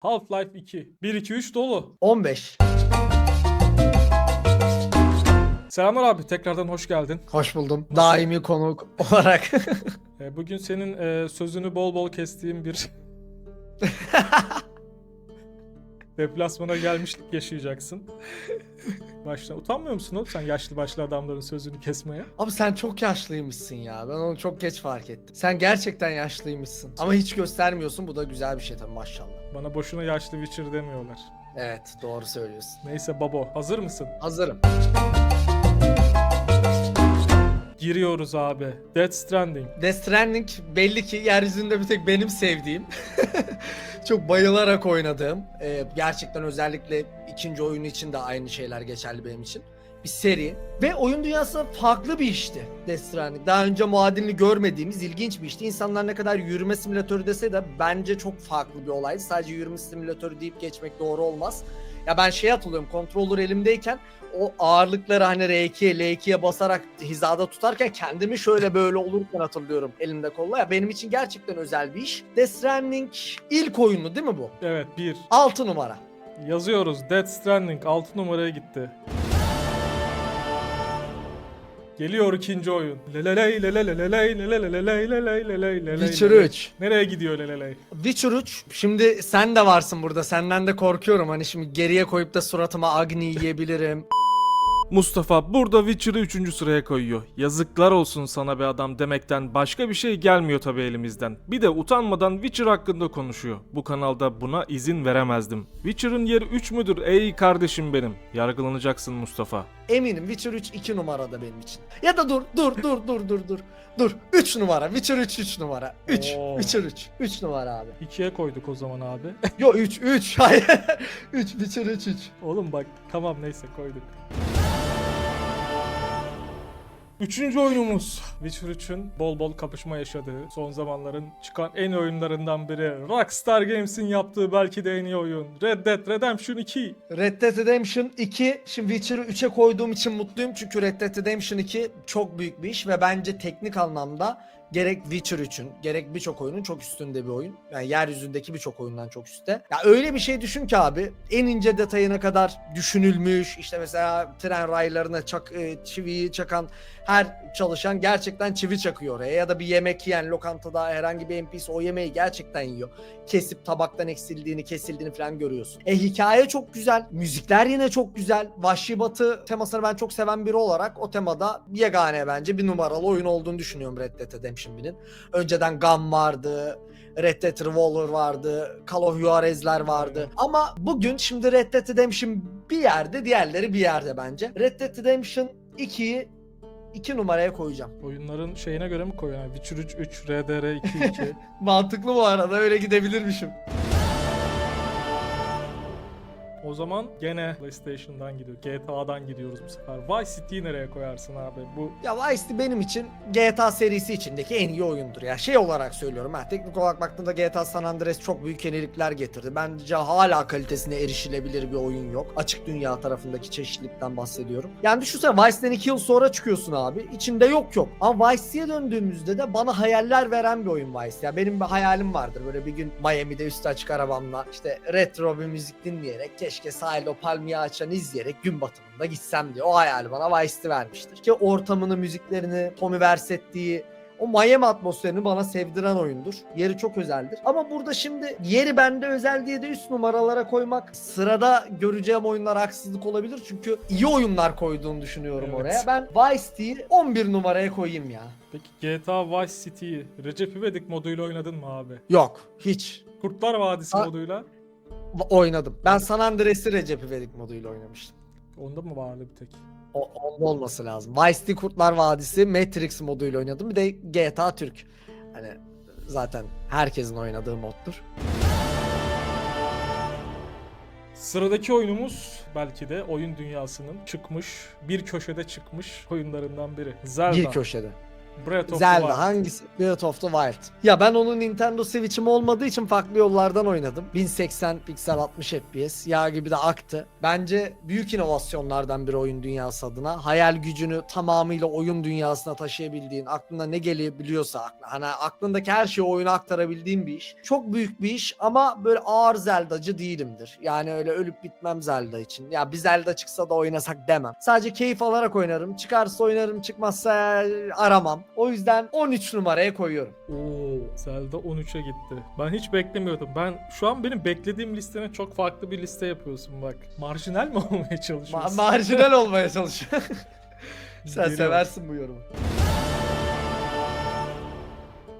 Half-Life 2. 1 2 3 dolu. 15. Selamlar abi. Tekrardan hoş geldin. Hoş buldum. Daimi konuk olarak. Ee, Bugün senin e, sözünü bol bol kestiğim bir deplasmana gelmişlik yaşayacaksın. Başla. Utanmıyor musun oğlum sen yaşlı başlı adamların sözünü kesmeye? Abi sen çok yaşlıymışsın ya. Ben onu çok geç fark ettim. Sen gerçekten yaşlıymışsın. Ama hiç göstermiyorsun. Bu da güzel bir şey tabii maşallah. Bana boşuna yaşlı Witcher demiyorlar. Evet doğru söylüyorsun. Neyse babo hazır mısın? Hazırım. Giriyoruz abi. Death Stranding. Death Stranding belli ki yeryüzünde bir tek benim sevdiğim. çok bayılarak oynadığım. e, gerçekten özellikle ikinci oyunu için de aynı şeyler geçerli benim için. Bir seri. Ve oyun dünyası farklı bir işti Death Stranding. Daha önce muadilini görmediğimiz ilginç bir işti. İnsanlar ne kadar yürüme simülatörü dese de bence çok farklı bir olaydı. Sadece yürüme simülatörü deyip geçmek doğru olmaz. Ya ben şey hatırlıyorum controller elimdeyken o ağırlıkları hani R2'ye L2'ye basarak hizada tutarken kendimi şöyle böyle olurken hatırlıyorum elimde kolla. Ya benim için gerçekten özel bir iş. Death Stranding ilk oyunu değil mi bu? Evet 1. 6 numara. Yazıyoruz. Death Stranding 6 numaraya gitti. Geliyor ikinci oyun. Leleley leleleleley leleleleley leleleleley leleley. Witcher 3. Nereye gidiyor leleley? Witcher 3. Şimdi sen de varsın burada. Senden de korkuyorum. Hani şimdi geriye koyup da suratıma Agni yiyebilirim. Mustafa burada Witcher'ı 3. sıraya koyuyor. Yazıklar olsun sana be adam demekten başka bir şey gelmiyor tabi elimizden. Bir de utanmadan Witcher hakkında konuşuyor. Bu kanalda buna izin veremezdim. Witcher'ın yeri 3 müdür ey kardeşim benim? Yargılanacaksın Mustafa. Eminim Witcher 3 2 numarada benim için. Ya da dur dur dur dur dur dur. Dur 3 numara. Witcher 3 3 numara. 3. Oo. Witcher 3. 3 numara abi. 2'ye koyduk o zaman abi. Yo 3 3. Hayır. 3 Witcher 3 3. Oğlum bak tamam neyse koyduk. Üçüncü oyunumuz Witcher 3'ün bol bol kapışma yaşadığı son zamanların çıkan en oyunlarından biri. Rockstar Games'in yaptığı belki de en iyi oyun. Red Dead Redemption 2. Red Dead Redemption 2 şimdi Witcher'ı 3'e koyduğum için mutluyum çünkü Red Dead Redemption 2 çok büyük bir iş ve bence teknik anlamda gerek Witcher 3'ün gerek birçok oyunun çok üstünde bir oyun. Yani yeryüzündeki birçok oyundan çok üstte. Ya öyle bir şey düşün ki abi en ince detayına kadar düşünülmüş. İşte mesela tren raylarına çak, e, çiviyi çakan her çalışan gerçekten çivi çakıyor oraya ya da bir yemek yiyen lokantada herhangi bir NPC o yemeği gerçekten yiyor kesip tabaktan eksildiğini, kesildiğini falan görüyorsun. E hikaye çok güzel. Müzikler yine çok güzel. Vahşi Batı temasını ben çok seven biri olarak o temada yegane bence bir numaralı oyun olduğunu düşünüyorum Red Dead Redemption 1'in. Önceden Gun vardı. Red Dead Revolver vardı. Call of Juarez'ler vardı. Ama bugün şimdi Red Dead Redemption bir yerde, diğerleri bir yerde bence. Red Dead Redemption 2'yi 2 numaraya koyacağım. Oyunların şeyine göre mi koyuyor? Yani Witcher 3 3, RDR 2 2. Mantıklı bu arada öyle gidebilirmişim. O zaman gene PlayStation'dan gidiyor. GTA'dan gidiyoruz bu sefer. Vice City'yi nereye koyarsın abi? Bu Ya Vice City benim için GTA serisi içindeki en iyi oyundur ya. Şey olarak söylüyorum ha. Teknik olarak baktığımda GTA San Andreas çok büyük yenilikler getirdi. Bence hala kalitesine erişilebilir bir oyun yok. Açık dünya tarafındaki çeşitlilikten bahsediyorum. Yani düşünsene Vice'den 2 yıl sonra çıkıyorsun abi. İçinde yok yok. Ama Vice City'ye döndüğümüzde de bana hayaller veren bir oyun Vice. Ya benim bir hayalim vardır. Böyle bir gün Miami'de üstü açık arabamla işte retro bir müzik dinleyerek keşke sahilde o palmiye ağaçlarını izleyerek gün batımında gitsem diye. O hayali bana Vice City vermiştir. Ki ortamını, müziklerini, Tommy Vercetti'yi o Miami atmosferini bana sevdiren oyundur. Yeri çok özeldir. Ama burada şimdi yeri bende özel diye de üst numaralara koymak sırada göreceğim oyunlar haksızlık olabilir. Çünkü iyi oyunlar koyduğunu düşünüyorum Evet. oraya. Ben Vice City'yi 11 numaraya koyayım ya. peki GTA Vice City'yi Recep İvedik moduyla oynadın mı abi? Yok hiç. Kurtlar Vadisi Ha- moduyla. Oynadım. Ben San Andreas'ı Recep İvedik moduyla oynamıştım. Onda mı vardı bir tek? O, onda olması lazım. Vice City Kurtlar Vadisi Matrix moduyla oynadım. Bir de GTA Türk. Hani zaten herkesin oynadığı moddur. Sıradaki oyunumuz belki de oyun dünyasının çıkmış, bir köşede çıkmış oyunlarından biri. Zelda. Bir köşede. Breath of the Zelda Wild. hangisi? Breath of the Wild. Ya ben onun Nintendo Switch'im olmadığı için farklı yollardan oynadım. 1080 piksel 60 FPS. Yağ gibi de aktı. Bence büyük inovasyonlardan bir oyun dünyası adına. Hayal gücünü tamamıyla oyun dünyasına taşıyabildiğin, aklına ne gelebiliyorsa, aklına- hani aklındaki her şeyi oyuna aktarabildiğin bir iş. Çok büyük bir iş ama böyle ağır Zelda'cı değilimdir. Yani öyle ölüp bitmem Zelda için. Ya bir Zelda çıksa da oynasak demem. Sadece keyif alarak oynarım. Çıkarsa oynarım, çıkmazsa aramam. O yüzden 13 numaraya koyuyorum. Oo, Zelda 13'e gitti. Ben hiç beklemiyordum. Ben şu an benim beklediğim listenin çok farklı bir liste yapıyorsun bak. Marjinal mi olmaya Ma- çalışıyorsun? marjinal olmaya çalışıyor. Sen Geliyor. seversin bu yorumu.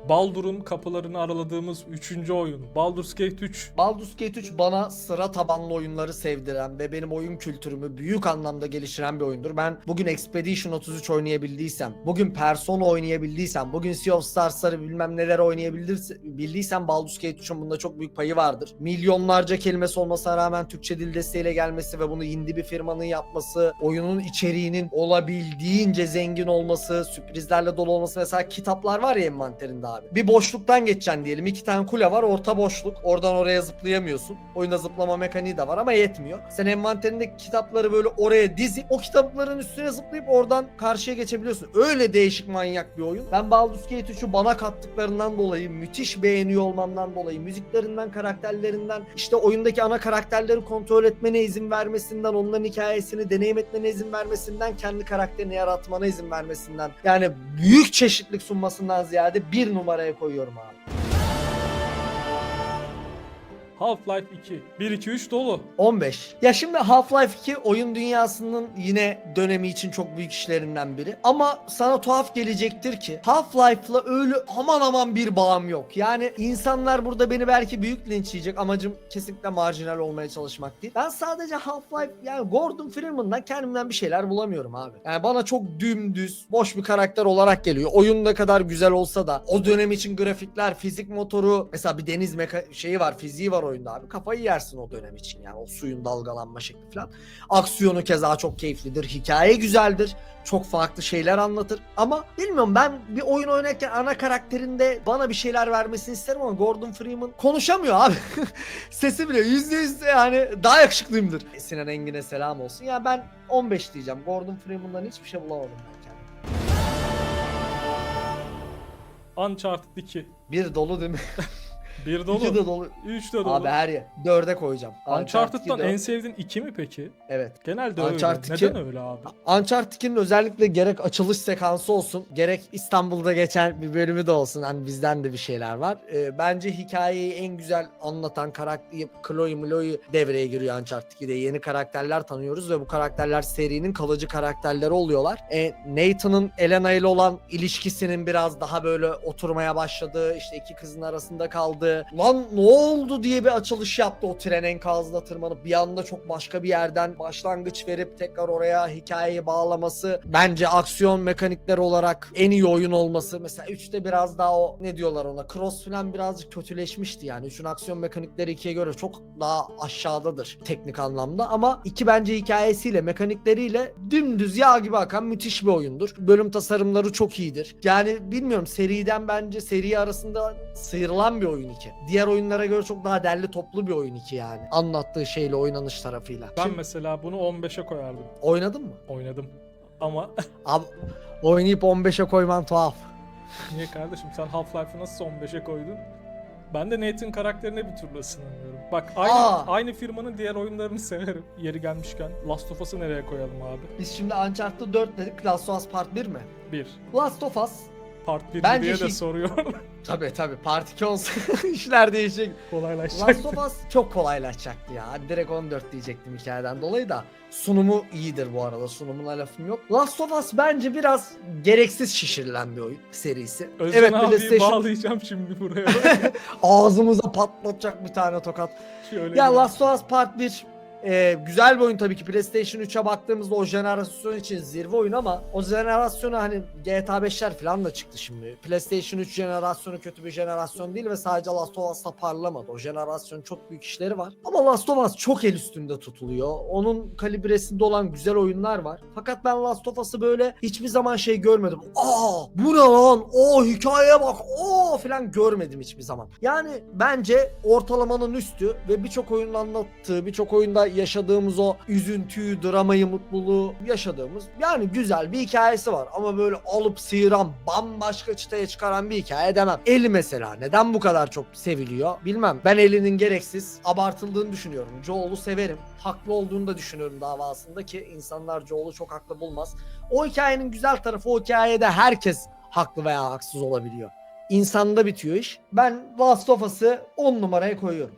Baldur'un kapılarını araladığımız 3. oyun. Baldur's Gate 3. Baldur's Gate 3 bana sıra tabanlı oyunları sevdiren ve benim oyun kültürümü büyük anlamda geliştiren bir oyundur. Ben bugün Expedition 33 oynayabildiysem, bugün Persona oynayabildiysem, bugün Sea of Stars'ları bilmem neler oynayabildiysem Baldur's Gate 3'ün bunda çok büyük payı vardır. Milyonlarca kelimesi olmasına rağmen Türkçe dil desteğiyle gelmesi ve bunu indie bir firmanın yapması, oyunun içeriğinin olabildiğince zengin olması, sürprizlerle dolu olması mesela kitaplar var ya envanterinde abi. Bir boşluktan geçeceksin diyelim. iki tane kule var orta boşluk. Oradan oraya zıplayamıyorsun. Oyunda zıplama mekaniği de var ama yetmiyor. Sen envanterindeki kitapları böyle oraya dizip o kitapların üstüne zıplayıp oradan karşıya geçebiliyorsun. Öyle değişik manyak bir oyun. Ben Baldur's Gate 3'ü bana kattıklarından dolayı müthiş beğeniyor olmamdan dolayı müziklerinden, karakterlerinden işte oyundaki ana karakterleri kontrol etmene izin vermesinden, onların hikayesini deneyim etmene izin vermesinden, kendi karakterini yaratmana izin vermesinden yani büyük çeşitlilik sunmasından ziyade bir numaraya koyuyorum abi. Half-Life 2. 1 2 3 dolu. 15. Ya şimdi Half-Life 2 oyun dünyasının yine dönemi için çok büyük işlerinden biri. Ama sana tuhaf gelecektir ki Half-Life'la öyle aman aman bir bağım yok. Yani insanlar burada beni belki büyük linçleyecek. Amacım kesinlikle marjinal olmaya çalışmak değil. Ben sadece Half-Life yani Gordon Freeman'dan kendimden bir şeyler bulamıyorum abi. Yani bana çok dümdüz, boş bir karakter olarak geliyor. Oyun ne kadar güzel olsa da o dönem için grafikler, fizik motoru mesela bir deniz meka şeyi var, fiziği var oyunda abi. Kafayı yersin o dönem için yani o suyun dalgalanma şekli falan. Aksiyonu keza çok keyiflidir. Hikaye güzeldir. Çok farklı şeyler anlatır. Ama bilmiyorum ben bir oyun oynarken ana karakterinde bana bir şeyler vermesini isterim ama Gordon Freeman konuşamıyor abi. Sesi bile yüzde yüz yani daha yakışıklıyımdır. Sinan Engin'e selam olsun. Ya ben 15 diyeceğim. Gordon Freeman'dan hiçbir şey bulamadım ben kendime. Uncharted 2. Bir dolu değil mi? 1 İki dolu. de dolu. 3 de dolu. Abi her yer. Dörde koyacağım. Uncharted'dan iki en sevdiğin 2 mi peki? Evet. Genelde öyle. Uncharted iki- Neden öyle abi? Uncharted 2'nin özellikle gerek açılış sekansı olsun, gerek İstanbul'da geçen bir bölümü de olsun. Hani bizden de bir şeyler var. Ee, bence hikayeyi en güzel anlatan karakter Chloe Mloe devreye giriyor Uncharted 2'de. Yeni karakterler tanıyoruz ve bu karakterler serinin kalıcı karakterleri oluyorlar. E, Nathan'ın Elena ile olan ilişkisinin biraz daha böyle oturmaya başladığı, işte iki kızın arasında kaldığı, lan ne oldu diye bir açılış yaptı o tren enkazına tırmanıp bir anda çok başka bir yerden başlangıç verip tekrar oraya hikayeyi bağlaması bence aksiyon mekanikleri olarak en iyi oyun olması. Mesela 3'te biraz daha o ne diyorlar ona cross falan birazcık kötüleşmişti yani. 3'ün aksiyon mekanikleri 2'ye göre çok daha aşağıdadır teknik anlamda ama 2 bence hikayesiyle mekanikleriyle dümdüz yağ gibi akan müthiş bir oyundur. Bölüm tasarımları çok iyidir. Yani bilmiyorum seriden bence seri arasında sıyrılan bir oyun 2. Diğer oyunlara göre çok daha derli toplu bir oyun 2 yani. Anlattığı şeyle oynanış tarafıyla. Ben Şimdi mesela bunu 15'e koyardım. oynadın mı? Oynadım. Ama Abi oynayıp 15'e koyman tuhaf. niye kardeşim sen Half-Life'ı nasıl 15'e koydun? Ben de Nathan karakterine bir türlü ısınamıyorum. Bak aynı Aa! aynı firmanın diğer oyunlarını severim. Yeri gelmişken Last of Us'ı nereye koyalım abi? Biz şimdi Uncharted 4 dedik. Last of Us Part 1 mi? 1. Last of Us Part 1 Bence diye de hiç- soruyor. Tabii tabii Part 2 olsa işler değişecek. Kolaylaşacak. Last of Us çok kolaylaşacaktı ya. Direkt 14 diyecektim hikayeden dolayı da. Sunumu iyidir bu arada. Sunumuna lafım yok. Last of Us bence biraz gereksiz şişirilen bir oyun serisi. Özcan evet abiyi PlayStation bağlayacağım şimdi buraya. ağzımıza patlatacak bir tane tokat. Şöyle Ya bir- Last of Us Part 1 Ee, güzel bir oyun tabii ki. PlayStation 3'e baktığımızda o jenerasyon için zirve oyun ama o jenerasyona hani GTA 5'ler falan da çıktı şimdi. PlayStation 3 jenerasyonu kötü bir jenerasyon değil ve sadece Last of Us'ta parlamadı. O jenerasyonun çok büyük işleri var. Ama Last of Us çok el üstünde tutuluyor. Onun kalibresinde olan güzel oyunlar var. Fakat ben Last of Us'ı böyle hiçbir zaman şey görmedim. Aa bu ne lan? O hikayeye bak. O falan görmedim hiçbir zaman. Yani bence ortalamanın üstü ve birçok oyunun anlattığı, birçok oyunda yaşadığımız o üzüntüyü, dramayı, mutluluğu yaşadığımız yani güzel bir hikayesi var. Ama böyle alıp sıyıran, bambaşka çıtaya çıkaran bir hikaye demem. Eli mesela neden bu kadar çok seviliyor bilmem. Ben Eli'nin gereksiz abartıldığını düşünüyorum. Joel'u severim. Haklı olduğunu da düşünüyorum davasında ki insanlar Joel'u çok haklı bulmaz. O hikayenin güzel tarafı o hikayede herkes haklı veya haksız olabiliyor. İnsanda bitiyor iş. Ben Last of Us'ı 10 numaraya koyuyorum.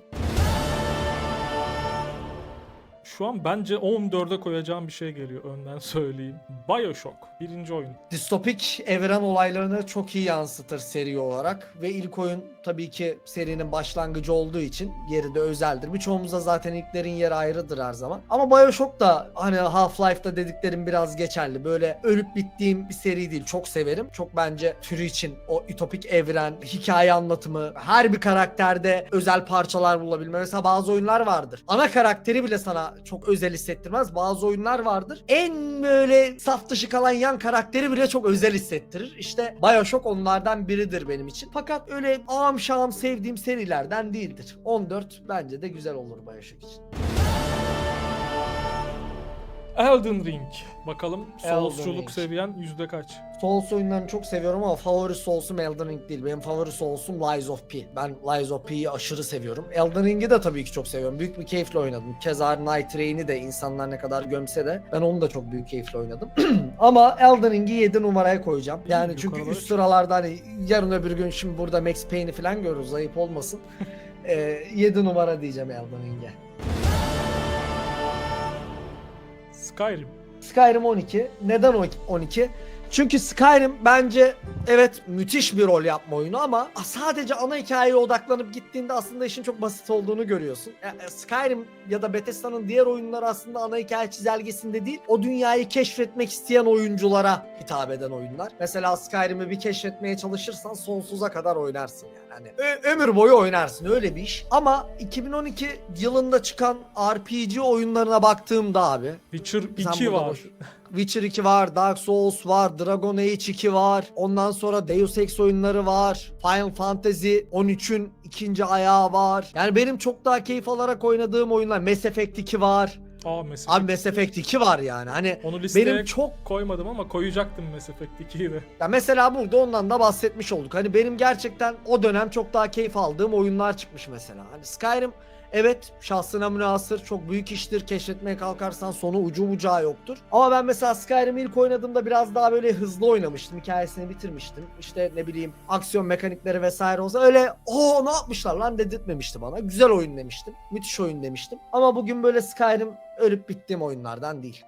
Şu an bence 14'e koyacağım bir şey geliyor önden söyleyeyim. Bioshock birinci oyun. Distopik evren olaylarını çok iyi yansıtır seri olarak ve ilk oyun tabii ki serinin başlangıcı olduğu için yeri de özeldir. Birçoğumuzda zaten ilklerin yeri ayrıdır her zaman. Ama BioShock da hani Half-Life'da dediklerim biraz geçerli. Böyle ölüp bittiğim bir seri değil. Çok severim. Çok bence türü için o ütopik evren, hikaye anlatımı, her bir karakterde özel parçalar bulabilme. Mesela bazı oyunlar vardır. Ana karakteri bile sana çok özel hissettirmez. Bazı oyunlar vardır. En böyle saf dışı kalan yan karakteri bile çok özel hissettirir. İşte Bioshock onlardan biridir benim için. Fakat öyle ağam şahım sevdiğim serilerden değildir. 14 bence de güzel olur Bioshock için. Elden Ring. Bakalım Souls'culuk seviyen yüzde kaç? Souls oyunlarını çok seviyorum ama favori Souls'um Elden Ring değil. Benim favori Souls'um Lies of P. Ben Lies of P'yi aşırı seviyorum. Elden Ring'i de tabii ki çok seviyorum. Büyük bir keyifle oynadım. Keza Night Rain'i de insanlar ne kadar gömse de ben onu da çok büyük keyifle oynadım. ama Elden Ring'i 7 numaraya koyacağım. Yani çünkü üst sıralarda hani yarın öbür gün şimdi burada Max Payne'i falan görürüz. Ayıp olmasın. ee, 7 numara diyeceğim Elden Ring'e. Skyrim. Skyrim 12. Neden o 12? Çünkü Skyrim bence evet müthiş bir rol yapma oyunu ama sadece ana hikayeye odaklanıp gittiğinde aslında işin çok basit olduğunu görüyorsun. E, Skyrim ya da Bethesda'nın diğer oyunları aslında ana hikaye çizelgesinde değil, o dünyayı keşfetmek isteyen oyunculara hitap eden oyunlar. Mesela Skyrim'i bir keşfetmeye çalışırsan sonsuza kadar oynarsın yani. Hani ömür boyu oynarsın öyle bir iş. Ama 2012 yılında çıkan RPG oyunlarına baktığımda abi Witcher sen 2 burada var. boş- Witcher 2 var, Dark Souls var, Dragon Age 2 var. Ondan sonra Deus Ex oyunları var. Final Fantasy 13'ün ikinci ayağı var. Yani benim çok daha keyif alarak oynadığım oyunlar Mass Effect 2 var. Aa Mass Abi Effect. Mass Effect 2 var yani. Hani Onu listeye benim çok koymadım ama koyacaktım Mass Effect 2'yi de. ya mesela burada ondan da bahsetmiş olduk. Hani benim gerçekten o dönem çok daha keyif aldığım oyunlar çıkmış mesela. Hani Skyrim evet şahsına münasır çok büyük iştir. Keşfetmeye kalkarsan sonu ucu bucağı yoktur. Ama ben mesela Skyrim'i ilk oynadığımda biraz daha böyle hızlı oynamıştım. Hikayesini bitirmiştim. İşte ne bileyim aksiyon mekanikleri vesaire olsa öyle o ne yapmışlar lan dedirtmemişti bana. Güzel oyun demiştim. Müthiş oyun demiştim. Ama bugün böyle Skyrim ölüp bittiğim oyunlardan değil.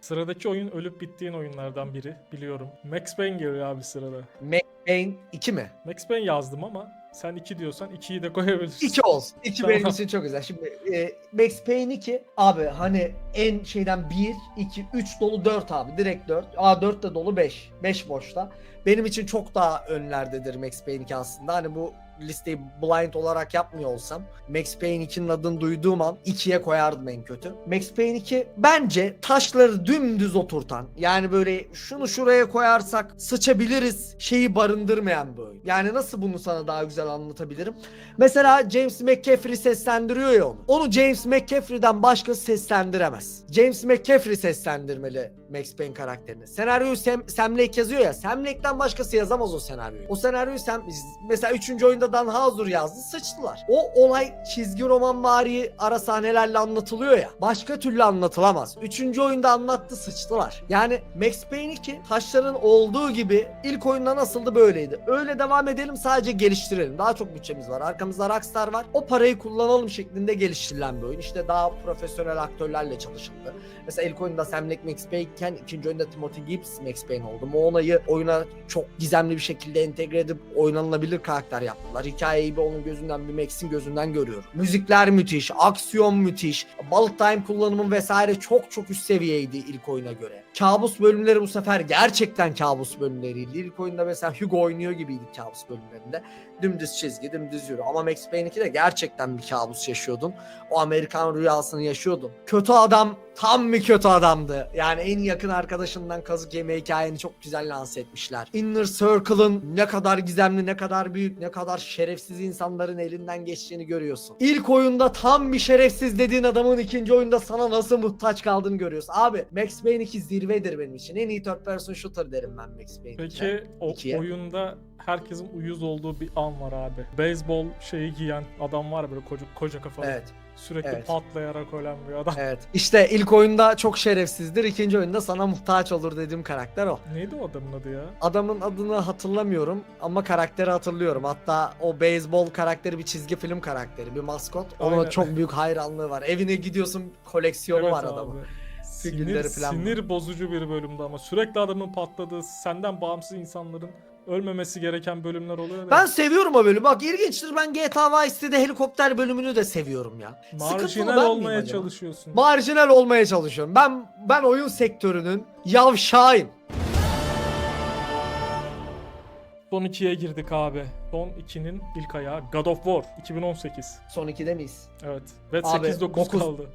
Sıradaki oyun ölüp bittiğin oyunlardan biri biliyorum. Max Payne geliyor abi sırada. Max Payne 2 mi? Max Payne yazdım ama sen 2 diyorsan 2'yi de koyabilirsin. 2 olsun. 2 Tamam. benim için çok güzel. Şimdi e, Max Payne 2 abi hani en şeyden 1, 2, 3 dolu 4 abi. Direkt 4. Aa 4 de dolu 5. 5 boşta. Benim için çok daha önlerdedir Max Payne 2 aslında. Hani bu listeyi blind olarak yapmıyor olsam Max Payne 2'nin adını duyduğum an 2'ye koyardım en kötü. Max Payne 2 bence taşları dümdüz oturtan yani böyle şunu şuraya koyarsak sıçabiliriz şeyi barındırmayan oyun. Yani nasıl bunu sana daha güzel anlatabilirim? Mesela James McCaffrey seslendiriyor ya onu. Onu James McCaffrey'den başkası seslendiremez. James McCaffrey seslendirmeli Max Payne karakterini. Senaryoyu Sam, Sam Lake yazıyor ya. Sam Lake'den başkası yazamaz o senaryoyu. O senaryoyu Sam, mesela 3. oyunda Dan Houser yazdı. Sıçtılar. O olay çizgi roman vari ara sahnelerle anlatılıyor ya. Başka türlü anlatılamaz. 3. oyunda anlattı sıçtılar. Yani Max Payne 2 taşların olduğu gibi ilk oyunda nasıldı böyleydi. Öyle devam edelim sadece geliştirelim. Daha çok bütçemiz var. Arkamızda Rockstar var. O parayı kullanalım şeklinde geliştirilen bir oyun. İşte daha profesyonel aktörlerle çalışıldı. Mesela ilk oyunda Sam Lake Max Payne iken ikinci oyunda Timothy Gibbs Max Payne oldu. Moona'yı oyuna çok gizemli bir şekilde entegre edip oynanılabilir karakter yaptılar. Anlattılar. Hikayeyi bir onun gözünden bir Max'in gözünden görüyorum. Müzikler müthiş, aksiyon müthiş, bullet time kullanımı vesaire çok çok üst seviyeydi ilk oyuna göre. Kabus bölümleri bu sefer gerçekten kabus bölümleriydi. İlk oyunda mesela Hugo oynuyor gibiydi kabus bölümlerinde. Dümdüz çizgi, dümdüz yürü. Ama Max Payne 2'de gerçekten bir kabus yaşıyordun. O Amerikan rüyasını yaşıyordun. Kötü adam tam bir kötü adamdı. Yani en yakın arkadaşından kazık yeme hikayeni çok güzel lanse etmişler. Inner Circle'ın ne kadar gizemli, ne kadar büyük, ne kadar şerefsiz insanların elinden geçtiğini görüyorsun. İlk oyunda tam bir şerefsiz dediğin adamın ikinci oyunda sana nasıl muhtaç kaldığını görüyorsun. Abi Max Payne 2 zirvedir benim için. En iyi third person shooter derim ben Max Payne 2'ye. Peki o İkiye. oyunda herkesin uyuz olduğu bir an var abi. Beyzbol şeyi giyen adam var ya böyle koca, koca kafalı. Evet. Sürekli evet. patlayarak ölen bir adam. Evet. İşte ilk oyunda çok şerefsizdir. ikinci oyunda sana muhtaç olur dediğim karakter o. Neydi o adamın adı ya? Adamın adını hatırlamıyorum ama karakteri hatırlıyorum. Hatta o beyzbol karakteri bir çizgi film karakteri, bir maskot. Ona Aynen. çok büyük hayranlığı var. Evine gidiyorsun koleksiyonu Evet var abi. adamın. Sinir, sinir bozucu bir bölümdü ama sürekli adamın patladığı, senden bağımsız insanların ölmemesi gereken bölümler oluyor. ya. Ben seviyorum o bölümü. Bak ilginçtir ben GTA Vice City'de helikopter bölümünü de seviyorum ya. Marjinal ben olmaya çalışıyorsun. Marjinal olmaya çalışıyorum. Ben ben oyun sektörünün yavşağıyım. Son 2'ye girdik abi. Son 2'nin ilk ayağı God of War 2018. Son 2'de miyiz? Evet. Ve Abi, 8-9 dokuz- kaldı.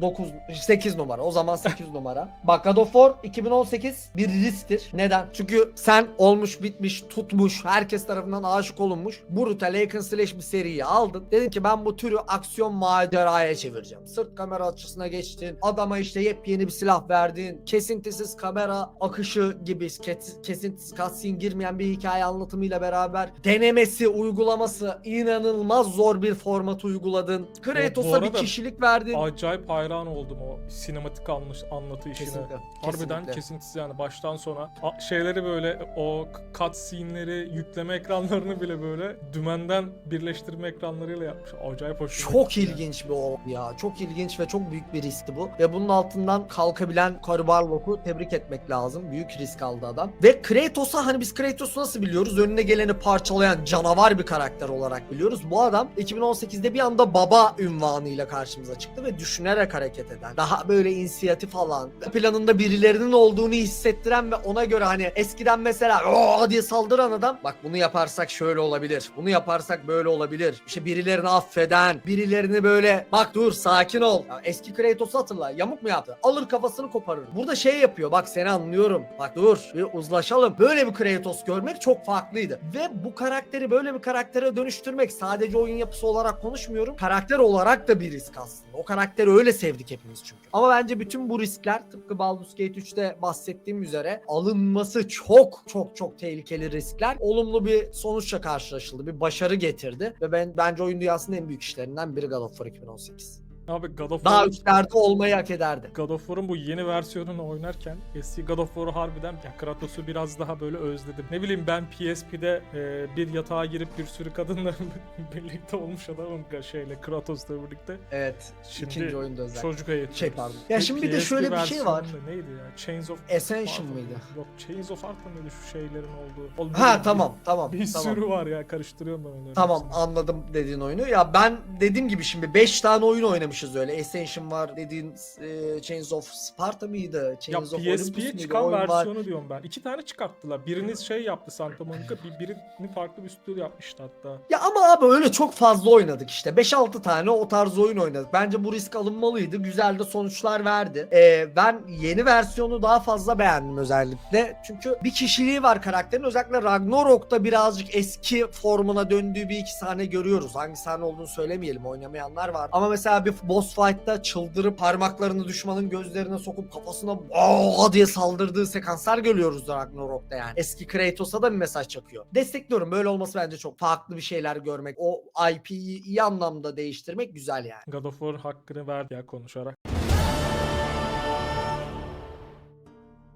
9 8 numara. O zaman 8 numara. Bak God of War 2018 bir risktir. Neden? Çünkü sen olmuş bitmiş tutmuş herkes tarafından aşık olunmuş brutal hack slash bir seriyi aldın. Dedin ki ben bu türü aksiyon maceraya çevireceğim. Sırt kamera açısına geçtin. Adama işte yepyeni bir silah verdin. Kesintisiz kamera akışı gibi kes- kesintisiz cutscene girmeyen bir hikaye anlatımıyla beraber denemesi, uygulaması inanılmaz zor bir format uyguladın. Kratos'a bir arada kişilik verdin. Acayip hayran oldum o sinematik anlış, anlatı işine. Kesinlikle. Harbiden kesinlikle. kesintisiz yani baştan sona A- şeyleri böyle o cutscene'leri yükleme ekranlarını bile böyle dümenden birleştirme ekranlarıyla yapmış. Acayip hoşuma Çok gitti yani. ilginç bir olay ya. Çok ilginç ve çok büyük bir riskti bu. Ve bunun altından kalkabilen Cory Barlog'u tebrik etmek lazım. Büyük risk aldı adam. Ve Kratos'a hani biz Kratos'u nasıl biliyoruz? Önüne geleni parçalayan canavar bir karakter olarak biliyoruz. Bu adam 2018'de bir anda baba ünvanıyla karşımıza çıktı ve düşünerek hareket eden, daha böyle inisiyatif alan, planında birilerinin olduğunu hissettiren ve ona göre hani eskiden mesela o diye saldıran adam bak bunu yaparsak şöyle olabilir. Bunu yaparsak böyle olabilir. İşte birilerini affeden, birilerini böyle bak dur sakin ol. Ya eski Kratos'u hatırla. Yamuk mu yaptı? Alır kafasını koparır. Burada şey yapıyor. Bak seni anlıyorum. Bak dur bir uzlaşalım. Böyle bir Kratos görmek çok farklıydı. Ve bu karakteri böyle bir karaktere dönüştürmek sadece oyun yapısı olarak konuşmuyorum. Karakter olarak da bir risk aslında. O karakteri öyle sevdik hepimiz çünkü. Ama bence bütün bu riskler tıpkı Baldur's Gate 3'te bahsettiğim üzere alınması çok çok çok tehlikeli riskler. Olumlu bir sonuçla karşılaşıldı. Bir başarı getirdi. Ve ben bence oyun dünyasının en büyük işlerinden biri God of War 2018. Abi God of Daha War üstlerde olmayı hak ederdi. God of War'un bu yeni versiyonunu oynarken eski God of War'u harbiden ya Kratos'u biraz daha böyle özledim. Ne bileyim ben PSP'de e, bir yatağa girip bir sürü kadınla birlikte olmuş adamım şeyle Kratos'la birlikte. Evet. Şimdi ikinci oyunda özellikle. Çocuğa yetiyoruz. Şey pardon. Ya şimdi bir de PSP şöyle bir şey var. versiyonunda Neydi ya? Chains of Ascension mıydı? Yok Chains of Ark mıydı şu şeylerin olduğu? Oğlum, Ha bir- tamam tamam. Bir tamam. sürü var ya karıştırıyorum ben onları. Tamam hepsini. anladım dediğin oyunu. Ya ben dediğim gibi şimdi 5 tane oyun oynamışız öyle. Ascension var dediğin e, Chains of Sparta mıydı? Ya Chains of Olympus PSP'ye çıkan Oyun var. versiyonu diyorum ben. İki tane çıkarttılar. Biriniz şey yaptı Santa Monica, bir birini farklı bir stüdyo yapmıştı hatta. Ya ama abi öyle çok fazla oynadık işte. 5-6 tane o tarz oyun oynadık. Bence bu risk alınmalıydı. Güzel de sonuçlar verdi. Ee, ben yeni versiyonu daha fazla beğendim özellikle. Çünkü bir kişiliği var karakterin. Özellikle Ragnarok'ta birazcık eski formuna döndüğü bir iki sahne görüyoruz. Hangi sahne olduğunu söylemeyelim. Oynamayanlar var. Ama mesela bir boss fight'ta çıldırıp parmaklarını düşmanın gözlerine sokup kafasına "Aa!" diye saldırdığı sekanslar görüyoruz Ragnarok'ta yani. Eski Kratos'a da bir mesaj çakıyor. Destekliyorum. Böyle olması bence çok farklı bir şeyler görmek. O IP'yi iyi anlamda değiştirmek güzel yani. God of War hakkını verdi ya konuşarak.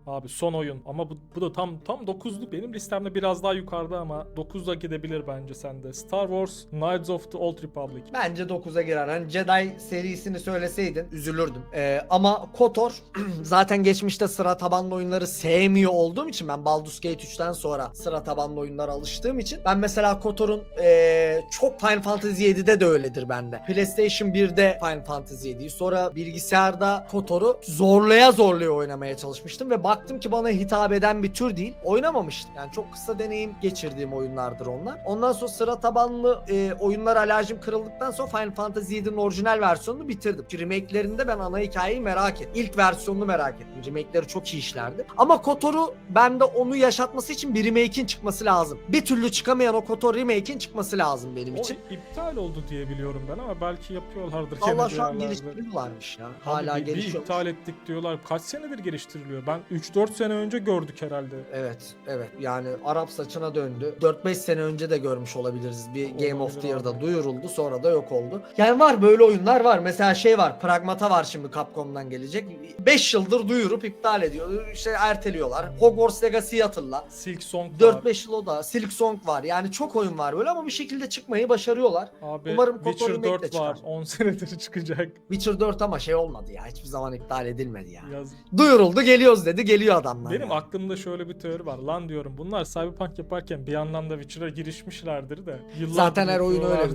Abi son oyun ama bu, bu da tam tam 9'luk. Benim listemde biraz daha yukarıda ama 9'a gidebilir bence sende. Star Wars Knights of the Old Republic. Bence 9'a girer. Hani Jedi serisini söyleseydin üzülürdüm. Ee, ama KOTOR zaten geçmişte sıra tabanlı oyunları sevmiyor olduğum için ben Baldur's Gate 3'ten sonra sıra tabanlı oyunlara alıştığım için ben mesela KOTOR'un ee, çok Final Fantasy 7'de de öyledir bende. PlayStation 1'de Final Fantasy 7'yi sonra bilgisayarda KOTOR'u zorlaya zorlaya oynamaya çalışmıştım ve baktım ki bana hitap eden bir tür değil. Oynamamıştım. Yani çok kısa deneyim geçirdiğim oyunlardır onlar. Ondan sonra sıra tabanlı e, oyunlar alerjim kırıldıktan sonra Final Fantasy 7'nin orijinal versiyonunu bitirdim. Remake'lerinde ben ana hikayeyi merak ettim. İlk versiyonunu merak ettim. Remake'leri çok iyi işlerdi. Ama KOTOR'u bende onu yaşatması için bir remake'in çıkması lazım. Bir türlü çıkamayan o KOTOR remake'in çıkması lazım benim O için. iptal oldu diye biliyorum ben ama belki yapıyorlardır Allah bir şu an geliştiriyorlarmış ya. Abi Hala bir, bir gelişiyor. iptal ettik diyorlar. Kaç senedir geliştiriliyor? Ben 3-4 sene önce gördük herhalde. Evet, evet. Yani Arap saçına döndü. 4-5 sene önce de görmüş olabiliriz. Bir Game of the Olabilir Year'da abi. duyuruldu, sonra da yok oldu. Yani var böyle oyunlar var. Mesela şey var, Pragmata var şimdi Capcom'dan gelecek. 5 yıldır duyurup iptal ediyor. İşte erteliyorlar. Hogwarts Legacy'yi hatırla. Silk Song var. 4-5 yıl o da. Silk Song var. Yani çok oyun var böyle ama bir şekilde çıkmayı başarıyorlar. Abi Umarım Witcher remake de 4 çıkar. var. 10 senedir çıkacak. Witcher 4 ama şey olmadı ya. Hiçbir zaman iptal edilmedi ya. Yaz. Duyuruldu, geliyoruz dedi. Geliyor adamlar. Benim ya. aklımda şöyle bir teori var. Lan diyorum bunlar Cyberpunk yaparken bir yandan da Witcher'a girişmişlerdir de. Yıllardır Zaten her oyun öyle.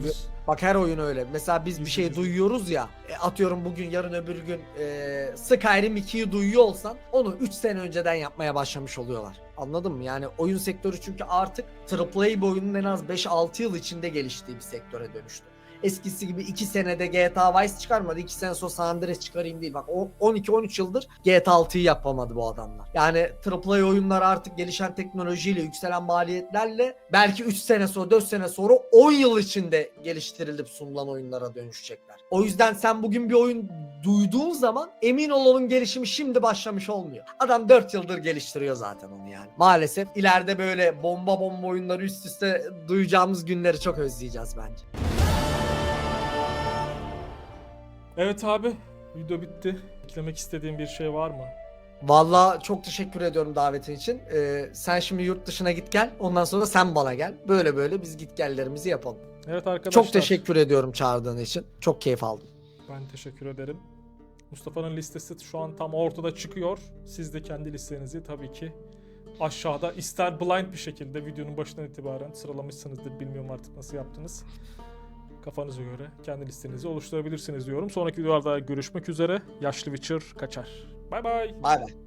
Bak her oyun öyle. Mesela biz bir şey duyuyoruz ya. e, atıyorum bugün yarın öbür gün e, Skyrim 2'yi duyuyor olsan onu 3 sene önceden yapmaya başlamış oluyorlar. Anladın mı? Yani oyun sektörü çünkü artık AAA bir oyunun en az 5-6 yıl içinde geliştiği bir sektöre dönüştü. Eskisi gibi 2 senede GTA Vice çıkarmadı. 2 sene sonra San Andreas çıkarayım değil. Bak o 12-13 yıldır GTA 6'yı yapamadı bu adamlar. Yani AAA oyunlar artık gelişen teknolojiyle, yükselen maliyetlerle belki 3 sene sonra, 4 sene sonra 10 yıl içinde geliştirilip sunulan oyunlara dönüşecekler. O yüzden sen bugün bir oyun duyduğun zaman emin ol onun gelişimi şimdi başlamış olmuyor. Adam 4 yıldır geliştiriyor zaten onu yani. Maalesef ileride böyle bomba bomba oyunları üst üste duyacağımız günleri çok özleyeceğiz bence. Evet abi. Video bitti. Eklemek istediğin bir şey var mı? Vallahi çok teşekkür ediyorum davetin için. Ee, sen şimdi yurt dışına git gel. Ondan sonra sen bana gel. Böyle böyle biz git gellerimizi yapalım. Evet arkadaşlar. Çok teşekkür ediyorum çağırdığın için. Çok keyif aldım. Ben teşekkür ederim. Mustafa'nın listesi şu an tam ortada çıkıyor. Siz de kendi listenizi tabii ki aşağıda ister blind bir şekilde videonun başından itibaren sıralamışsınızdır. Bilmiyorum artık nasıl yaptınız. Kafanıza göre kendi listenizi oluşturabilirsiniz diyorum. Sonraki videolarda görüşmek üzere. Yaşlı Witcher kaçar. Bay bay. Bay bay.